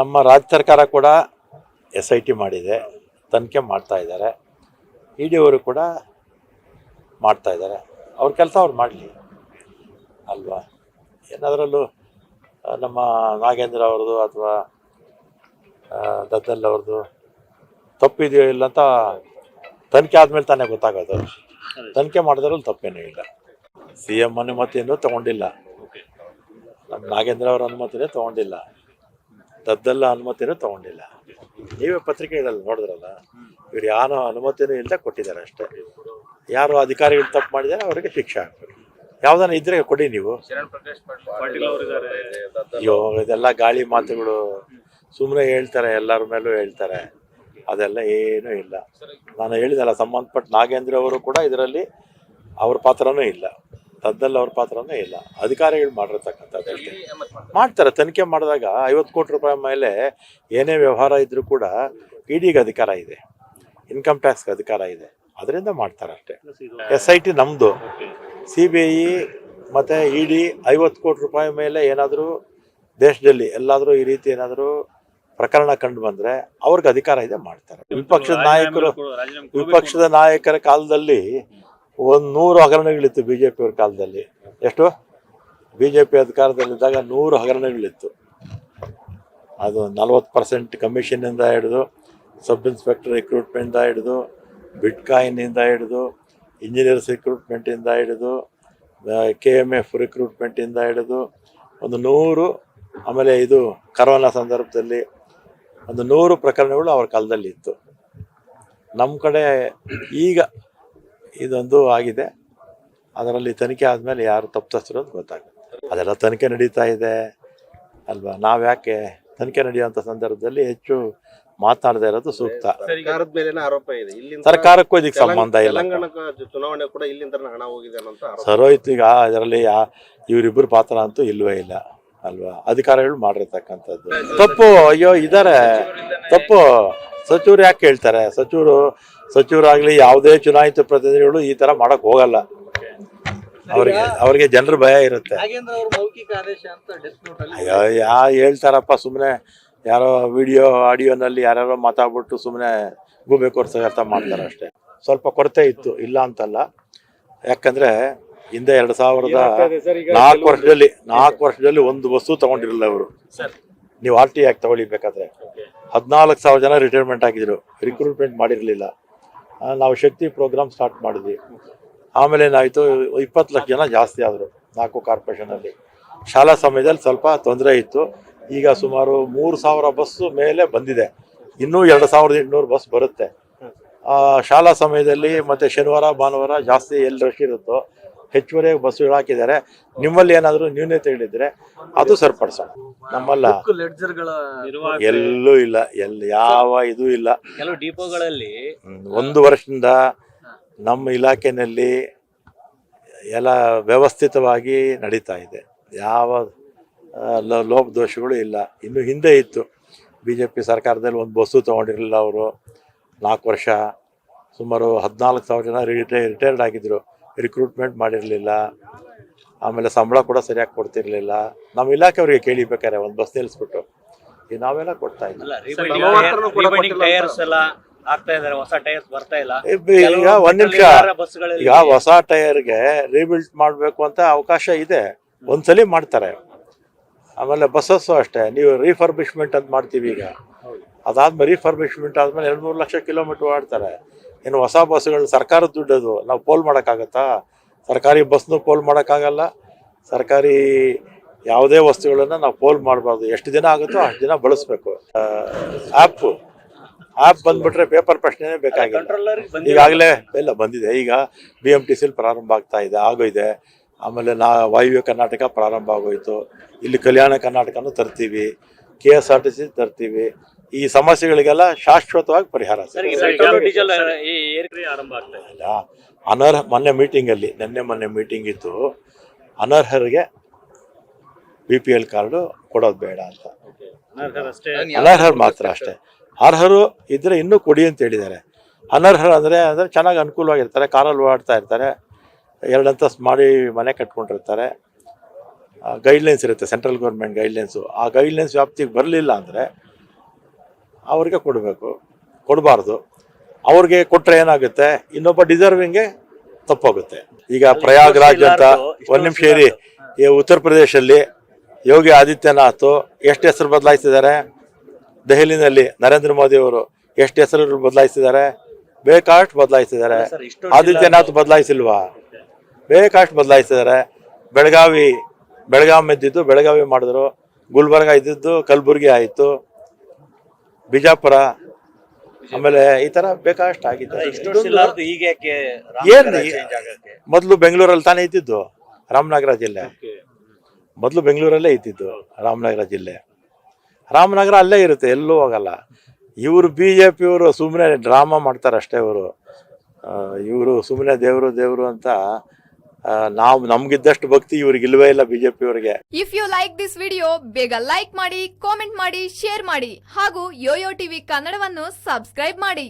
ನಮ್ಮ ರಾಜ್ಯ ಸರ್ಕಾರ ಕೂಡ ಎಸ್ ಐ ಟಿ ಮಾಡಿದೆ ತನಿಖೆ ಮಾಡ್ತಾ ಇದ್ದಾರೆ. ಇ ಡಿ ಅವರು ಕೂಡ ಮಾಡ್ತಾ ಇದ್ದಾರೆ. ಅವ್ರ ಕೆಲಸ ಅವ್ರು ಮಾಡಲಿ. ಅಲ್ವಾ? ಏನಾದರಲ್ಲೂ ನಮ್ಮ ನಾಗೇಂದ್ರ ಅವ್ರದ್ದು ಅಥವಾ ದದ್ದಲ್ ಅವ್ರದ್ದು ತಪ್ಪಿದೆಯೋ ಇಲ್ಲ ಅಂತ ತನಿಖೆ ಆದಮೇಲೆ ತಾನೇ ಗೊತ್ತಾಗೋದು. ತನಿಖೆ ಮಾಡಿದ್ರಲ್ಲಿ ತಪ್ಪೇನೂ ಇಲ್ಲ. ಸಿ ಎಂ ಅನುಮತಿಯನ್ನು ತಗೊಂಡಿಲ್ಲ. ನಮ್ಮ ನಾಗೇಂದ್ರ ಅವರ ಅನುಮತಿನೇ ತಗೊಂಡಿಲ್ಲ. ದದ್ದಲ್ಲ ಅನುಮತಿನೂ ತಗೊಂಡಿಲ್ಲ. ನೀವೇ ಪತ್ರಿಕೆಗಳಲ್ಲಿ ನೋಡಿದ್ರಲ್ಲ, ಇವ್ರು ಯಾರು ಅನುಮತಿನೂ ಇಲ್ಲದೆ ಕೊಟ್ಟಿದ್ದಾರೆ ಅಷ್ಟೇ. ಯಾರು ಅಧಿಕಾರಿಗಳು ತಪ್ಪು ಮಾಡಿದ್ದಾರೆ, ಅವರಿಗೆ ಶಿಕ್ಷೆ ಹಾಕ್ಬೇಕು ಯಾವ್ದಾನ ಇದ್ರೆ ಕೊಡಿ ನೀವು. ಅಯ್ಯೋ, ಇದೆಲ್ಲ ಗಾಳಿ ಮಾತುಗಳು. ಸುಮ್ಮನೆ ಹೇಳ್ತಾರೆ, ಎಲ್ಲರ ಮೇಲೂ ಹೇಳ್ತಾರೆ. ಅದೆಲ್ಲ ಏನೂ ಇಲ್ಲ. ನಾನು ಹೇಳಿದಲ್ಲ, ಸಂಬಂಧಪಟ್ಟ ನಾಗೇಂದ್ರ ಅವರು ಕೂಡ ಇದರಲ್ಲಿ ಅವ್ರ ಪಾತ್ರನೂ ಇಲ್ಲ. ತದ್ದಲ್ಲಿ ಅವ್ರ ಪಾತ್ರನೇ ಇಲ್ಲ. ಅಧಿಕಾರಿಗಳು ಮಾಡಿರತಕ್ಕಂಥದ್ದು ಮಾಡ್ತಾರೆ. ತನಿಖೆ ಮಾಡಿದಾಗ ಐವತ್ತು ಕೋಟಿ ರೂಪಾಯಿ ಮೇಲೆ ಏನೇ ವ್ಯವಹಾರ ಇದ್ರೂ ಕೂಡ ಇಡಿಗೆ ಅಧಿಕಾರ ಇದೆ. ಇನ್ಕಮ್ ಟ್ಯಾಕ್ಸ್ಗೆ ಅಧಿಕಾರ ಇದೆ. ಅದರಿಂದ ಮಾಡ್ತಾರೆ ಅಷ್ಟೇ. ಎಸ್ ಐ ಟಿ ನಮ್ಮದು ಸಿ ಬಿ ಐ ಮತ್ತು ಇ ಡಿ ಐವತ್ತು ಕೋಟಿ ರೂಪಾಯಿ ಮೇಲೆ ಏನಾದರೂ ದೇಶದಲ್ಲಿ ಎಲ್ಲಾದರೂ ಈ ರೀತಿ ಏನಾದರೂ ಪ್ರಕರಣ ಕಂಡು ಬಂದರೆ ಅವ್ರಿಗೆ ಅಧಿಕಾರ ಇದೆ ಮಾಡ್ತಾರೆ. ವಿಪಕ್ಷದ ನಾಯಕರು ವಿಪಕ್ಷದ ನಾಯಕರ ಕಾಲದಲ್ಲಿ ಒಂದು ನೂರು ಹಗರಣಗಳಿತ್ತು ಬಿ ಜೆ ಪಿಯವ್ರ ಕಾಲದಲ್ಲಿ. ಎಷ್ಟು? ಬಿ ಜೆ ಪಿ ಅಧಿಕಾರದಲ್ಲಿದ್ದಾಗ ನೂರು ಹಗರಣಗಳಿತ್ತು. ಅದು ನಲ್ವತ್ತು ಪರ್ಸೆಂಟ್ ಕಮಿಷನ್ನಿಂದ ಹಿಡಿದು ಸಬ್ ಇನ್ಸ್ಪೆಕ್ಟರ್ ರಿಕ್ರೂಟ್ಮೆಂಟಿಂದ ಹಿಡಿದು ಬಿಟ್ಕಾಯಿನಿಂದ ಹಿಡಿದು ಇಂಜಿನಿಯರ್ಸ್ ರಿಕ್ರೂಟ್ಮೆಂಟಿಂದ ಹಿಡಿದು ಕೆ ಎಂ ಎಫ್ ರಿಕ್ರೂಟ್ಮೆಂಟಿಂದ ಹಿಡಿದು, ಒಂದು ನೂರು, ಆಮೇಲೆ ಇದು ಕರೋನಾ ಸಂದರ್ಭದಲ್ಲಿ ಒಂದು ನೂರು ಪ್ರಕರಣಗಳು ಅವ್ರ ಕಾಲದಲ್ಲಿ ಇತ್ತು ನಮ್ಮ ಕಡೆ ಈಗ ಇದೊಂದು ಆಗಿದೆ. ಅದರಲ್ಲಿ ತನಿಖೆ ಆದಮೇಲೆ ಯಾರು ತಪ್ಪಿಸ್ತಿರೋ ಅಂತ ಗೊತ್ತಾಗುತ್ತೆ. ಅದೆಲ್ಲ ತನಿಖೆ ನಡೀತಾ ಇದೆ ಅಲ್ವಾ? ನಾವು ಯಾಕೆ ತನಿಖೆ ನಡೆಯುವಂಥ ಸಂದರ್ಭದಲ್ಲಿ ಹೆಚ್ಚು ಮಾತನಾಡದೇ ಇರೋದು ಸೂಕ್ತ. ಸರ್ಕಾರದ ಮೇಲಿನ ಆರೋಪ ಇದೆ. ಸರ್ಕಾರಕ್ಕೂ ಇದಕ್ಕೆ ಸಂಬಂಧ ಇಲ್ಲ. ತೆಲಂಗಾಣ ಚುನಾವಣೆ ಕೂಡ ಇಲ್ಲಿಂದ ಹಣ ಹೋಗಿದೆ ಅನ್ನೋ ಆರೋಪ. ಸರೋಯ್ತು ಈಗ ಅದರಲ್ಲಿ ಇವರಿಬ್ಬರು ಪಾತ್ರ ಅಂತೂ ಇಲ್ವೇ ಇಲ್ಲ ಅಲ್ವಾ? ಅಧಿಕಾರಿಗಳು ಮಾಡಿರ್ತಕ್ಕಂಥದ್ದು. ತಪ್ಪು ಅಯ್ಯೋ ಇದಾರೆ. ತಪ್ಪು. ಸಚಿವರು ಯಾಕೆ ಹೇಳ್ತಾರೆ ಸಚಿವರು ಸಚಿವರಾಗ್ಲಿ ಯಾವುದೇ ಚುನಾಯಿತ ಪ್ರತಿನಿಧಿಗಳು ಈ ತರ ಮಾಡಕ್ ಹೋಗಲ್ಲ. ಅವರಿಗೆ ಅವರಿಗೆ ಜನರ ಭಯ ಇರುತ್ತೆ. ನಾಗೇಂದ್ರ ಅವರು ಮೌಖಿಕ ಆದೇಶ ಅಂತ ಡೆತ್ ನೋಟ್ ಅಲ್ಲಿ ಅಯ್ಯೋ ಯಾ ಹೇಳ್ತಾರಪ್ಪ ಸುಮ್ಮನೆ ಯಾರೋ ವಿಡಿಯೋ ಆಡಿಯೋನಲ್ಲಿ ಯಾರ್ಯಾರೋ ಮಾತಾಡ್ಬಿಟ್ಟು ಸುಮ್ಮನೆ ಗೂಬೆ ಕೊರ್ಸೋ ಅರ್ಥ ಮಾಡ್ತಾರೆ ಅಷ್ಟೇ. ಸ್ವಲ್ಪ ಕೊರತೆ ಇತ್ತು ಇಲ್ಲ ಅಂತಲ್ಲ. ಯಾಕಂದ್ರೆ ಹಿಂದೆ ಎರಡು ಸಾವಿರದ ನಾಲ್ಕು ವರ್ಷದಲ್ಲಿ ನಾಲ್ಕು ವರ್ಷದಲ್ಲಿ ಒಂದು ವಸ್ತು ತಗೊಂಡಿರಲಿಲ್ಲ ಅವರು ನೀವು ಆರ್ ಟಿ ಯಾಕೆ ತಗೊಳ್ಬೇಕಾದ್ರೆ ಹದಿನಾಲ್ಕು ಸಾವಿರ ಜನ ರಿಟೈರ್ಮೆಂಟ್ ಆಗಿದ್ರು ರಿಕ್ರೂಟ್ಮೆಂಟ್ ಮಾಡಿರಲಿಲ್ಲ. ನಾವು ಶಕ್ತಿ ಪ್ರೋಗ್ರಾಮ್ ಸ್ಟಾರ್ಟ್ ಮಾಡಿದ್ವಿ. ಆಮೇಲೆ ಏನಾಯಿತು, ಇಪ್ಪತ್ತು ಲಕ್ಷ ಜನ ಜಾಸ್ತಿ ಆದರು ನಾಲ್ಕು ಕಾರ್ಪೊರೇಷನಲ್ಲಿ ಶಾಲಾ ಸಮಯದಲ್ಲಿ ಸ್ವಲ್ಪ ತೊಂದರೆ ಇತ್ತು. ಈಗ ಸುಮಾರು ಮೂರು ಸಾವಿರ ಬಸ್ಸು ಮೇಲೆ ಬಂದಿದೆ. ಇನ್ನೂ ಎರಡು ಸಾವಿರದ ಎಂಟುನೂರು ಬಸ್ ಬರುತ್ತೆ. ಶಾಲಾ ಸಮಯದಲ್ಲಿ ಮತ್ತು ಶನಿವಾರ, ಭಾನುವಾರ ಜಾಸ್ತಿ ಎಲ್ಲಿ ರಶ್ ಇರುತ್ತೋ ಹೆಚ್ಚುವರಿಯಾಗಿ ಬಸ್ಸುಗಳು ಹಾಕಿದ್ದಾರೆ. ನಿಮ್ಮಲ್ಲಿ ಏನಾದರೂ ನ್ಯೂನತೆಗಳಿದ್ರೆ ಅದು ಸರಿಪಡಿಸೋಣ. ನಮ್ಮಲ್ಲ ಎಲ್ಲೂ ಇಲ್ಲ. ಎಲ್ಲಿ ಯಾವ ಇದು ಇಲ್ಲ. ಕೆಲವು ಡಿಪೋಗಳಲ್ಲಿ ಒಂದು ವರ್ಷದಿಂದ ನಮ್ಮ ಇಲಾಖೆಯಲ್ಲಿ ಎಲ್ಲ ವ್ಯವಸ್ಥಿತವಾಗಿ ನಡೀತಾ ಇದೆ. ಯಾವ ಲೋಪ ಲೋ- ಲೋಪದೋಷಗಳು ಇಲ್ಲ. ಇನ್ನು ಹಿಂದೆ ಇತ್ತು. ಬಿ ಜೆ ಪಿ ಸರ್ಕಾರದಲ್ಲಿ ಒಂದು ಬಸ್ಸು ತೊಗೊಂಡಿರಲಿಲ್ಲ ಅವರು. ನಾಲ್ಕು ವರ್ಷ ಸುಮಾರು ಹದಿನಾಲ್ಕು ಸಾವಿರ ಜನ ರಿಟೈ ರಿಟೈರ್ಡ್ ಆಗಿದ್ದರು ರಿಕ್ರೂಟ್ಮೆಂಟ್ ಮಾಡಿರಲಿಲ್ಲ. ಆಮೇಲೆ ಸಂಬಳ ಕೂಡ ಸರಿಯಾಗಿ ಕೊಡ್ತಿರ್ಲಿಲ್ಲ. ನಮ್ಮ ಕೇಳಿ ಕೇಳಿಬೇಕಾರೆ ಒಂದು ಬಸ್ ನಿಲ್ಲಿಸ್ಬಿಟ್ಟು ಈ ನಾವೆಲ್ಲ ಕೊಡ್ತಾ ಇದ್ದೀವಿ ಅಲ್ಲ ನಮ್ಮ ಕೂಡ ಕೊಟ್ಟಿಲ್ಲ ಟೈರ್ಸ್ ಆಗ್ತಾ ಇದಾರೆ ಹೊಸ ಟೈರ್ಸ್ ಬರ್ತಾ ಇಲ್ಲ. ಈಗ ಒಂದ್ ನಿಮಿಷ. ಈಗ ಹೊಸ ಟೈರ್ಗೆ ರೀಬಿಲ್ಟ್ ಮಾಡಬೇಕು ಅಂತ ಅವಕಾಶ ಇದೆ. ಒಂದ್ಸಲಿ ಮಾಡ್ತಾರೆ. ಆಮೇಲೆ ಬಸ್ಸಸ್ಸು ಅಷ್ಟೇ. ನೀವು ರೀಫರ್ಬಿಶ್ಮೆಂಟ್ ಅಂತ ಮಾಡ್ತೀವಿ ಈಗ. ಅದಾದ್ಮೇಲೆ ರೀಫರ್ಬಿಶ್ಮೆಂಟ್ ಆದ್ಮೇಲೆ ಎರಡ್ ಮೂರು ಲಕ್ಷ ಕಿಲೋಮೀಟರ್ ಓಡ್ತಾರೆ ಇನ್ನು ಹೊಸ ಬಸ್ಗಳನ್ನ ಸರ್ಕಾರದ ದುಡ್ಡದು ನಾವು ಪೋಲ್ ಮಾಡೋಕ್ಕಾಗತ್ತಾ? ಸರ್ಕಾರಿ ಬಸ್ನು ಪೋಲ್ ಮಾಡೋಕ್ಕಾಗಲ್ಲ. ಸರ್ಕಾರಿ ಯಾವುದೇ ವಸ್ತುಗಳನ್ನು ನಾವು ಪೋಲ್ ಮಾಡಬಾರ್ದು. ಎಷ್ಟು ದಿನ ಆಗುತ್ತೋ ಅಷ್ಟು ದಿನ ಬಳಸಬೇಕು. ಆ್ಯಪು ಆ್ಯಪ್ ಬಂದುಬಿಟ್ರೆ ಪೇಪರ್ ಪ್ರಶ್ನೆನೇ ಬೇಕಾಗಿಲ್ಲ. ಈಗಾಗಲೇ ಎಲ್ಲ ಬಂದಿದೆ. ಈಗ ಬಿ ಎಂ ಟಿ ಸಿಲ್ ಪ್ರಾರಂಭ ಆಗ್ತಾ ಇದೆ ಆಗೋಯ್ದೆ ಆಮೇಲೆ ನಾ ವಾಯುವ್ಯ ಕರ್ನಾಟಕ ಪ್ರಾರಂಭ ಆಗೋಯಿತು. ಇಲ್ಲಿ ಕಲ್ಯಾಣ ಕರ್ನಾಟಕನೂ ತರ್ತೀವಿ. K S R T C ತರ್ತೀವಿ. ಈ ಸಮಸ್ಯೆಗಳಿಗೆಲ್ಲ ಶಾಶ್ವತವಾಗಿ ಪರಿಹಾರ ಅನರ್ಹ ಮೊನ್ನೆ ಮೀಟಿಂಗಲ್ಲಿ ನಿನ್ನೆ ಮೊನ್ನೆ ಮೀಟಿಂಗ್ ಇತ್ತು ಅನರ್ಹರಿಗೆ ಬಿ ಪಿ ಎಲ್ ಕಾರ್ಡು ಕೊಡೋದು ಬೇಡ ಅಂತ. ಅನರ್ಹರು ಮಾತ್ರ ಅಷ್ಟೇ. ಅರ್ಹರು ಇದ್ರೆ ಇನ್ನೂ ಕೊಡಿ ಅಂತ ಹೇಳಿದ್ದಾರೆ. ಅನರ್ಹರು ಅಂದರೆ ಅಂದರೆ ಚೆನ್ನಾಗಿ ಅನುಕೂಲವಾಗಿರ್ತಾರೆ ಕಾರಲ್ಲಿ ಓಡಾಡ್ತಾ ಇರ್ತಾರೆ ಎರಡು ಅಂತಸ್ ಮಾಡಿ ಮನೆ ಕಟ್ಕೊಂಡಿರ್ತಾರೆ. ಗೈಡ್ಲೈನ್ಸ್ ಇರುತ್ತೆ ಸೆಂಟ್ರಲ್ ಗೌರ್ಮೆಂಟ್ ಗೈಡ್ಲೈನ್ಸು ಆ ಗೈಡ್ಲೈನ್ಸ್ ವ್ಯಾಪ್ತಿಗೆ ಬರಲಿಲ್ಲ ಅಂದರೆ ಅವ್ರಿಗೆ ಕೊಡಬೇಕು ಕೊಡಬಾರ್ದು. ಅವ್ರಿಗೆ ಕೊಟ್ಟರೆ ಏನಾಗುತ್ತೆ? ಇನ್ನೊಬ್ಬ ಡಿಸರ್ವಿಂಗ್ಗೆ ತಪ್ಪೋಗುತ್ತೆ. ಈಗ ಪ್ರಯಾಗ್ರಾಜ್ ಅಂತ ಒಂದು ನಿಮಿಷ ಇರಿ. ಈ ಉತ್ತರ ಪ್ರದೇಶದಲ್ಲಿ ಯೋಗಿ ಆದಿತ್ಯನಾಥ್ ಎಷ್ಟು ಹೆಸರು ಬದಲಾಯಿಸಿದ್ದಾರೆ? ದೆಹಲಿನಲ್ಲಿ ನರೇಂದ್ರ ಮೋದಿ ಅವರು ಎಷ್ಟು ಹೆಸರು ಬದಲಾಯಿಸಿದ್ದಾರೆ? ಬೇಕಾಷ್ಟು ಬದಲಾಯಿಸಿದ್ದಾರೆ. ಆದಿತ್ಯನಾಥ್ ಬದಲಾಯಿಸಿಲ್ವಾ? ಬೇಕಾಷ್ಟು ಬದಲಾಯಿಸಿದ್ದಾರೆ. ಬೆಳಗಾವಿ ಬೆಳಗಾವಿ ಇದ್ದಿದ್ದು ಬೆಳಗಾವಿ ಮಾಡಿದ್ರು. ಗುಲ್ಬರ್ಗ ಇದ್ದಿದ್ದು ಕಲಬುರ್ಗಿ ಆಯಿತು. ಬಿಜಾಪುರ ಆಮೇಲೆ ಈ ತರ ಬೇಕಾಷ್ಟ ಆಗಿದೆ ಈಗ ಯಾಕೆ ಏನ್? ಮೊದಲು ಬೆಂಗಳೂರಲ್ಲಿ ತಾನೇ ಇದ್ದಿದ್ದು ರಾಮನಗರ ಜಿಲ್ಲೆ. ಮೊದಲು ಬೆಂಗಳೂರಲ್ಲೇ ಇದ್ದಿದ್ದು ರಾಮನಗರ ಜಿಲ್ಲೆ. ರಾಮನಗರ ಅಲ್ಲೇ ಇರುತ್ತೆ ಎಲ್ಲೂ ಹೋಗಲ್ಲ. ಇವರು ಬಿ ಜೆ ಪಿಯವರು ಸುಮ್ಮನೆ ಡ್ರಾಮಾ ಮಾಡ್ತಾರೆ ಅಷ್ಟೇ ಇವರು ಇವರು ಸುಮ್ಮನೆ ದೇವರು ದೇವರು ಅಂತ ನಾವು ನಮ್ಗಿದ್ದಷ್ಟು ಭಕ್ತಿ ಇವ್ರಿಗೆ ಇಲ್ವೇ ಇಲ್ಲ ಬಿಜೆಪಿ ಅವರಿಗೆ. If you like this video ಬೇಗ ಲೈಕ್ ಮಾಡಿ ಕಾಮೆಂಟ್ ಮಾಡಿ ಶೇರ್ ಮಾಡಿ ಹಾಗೂ ಯೋಯೋ ಟಿವಿ ಕನ್ನಡವನ್ನು ಸಬ್ಸ್ಕ್ರೈಬ್ ಮಾಡಿ.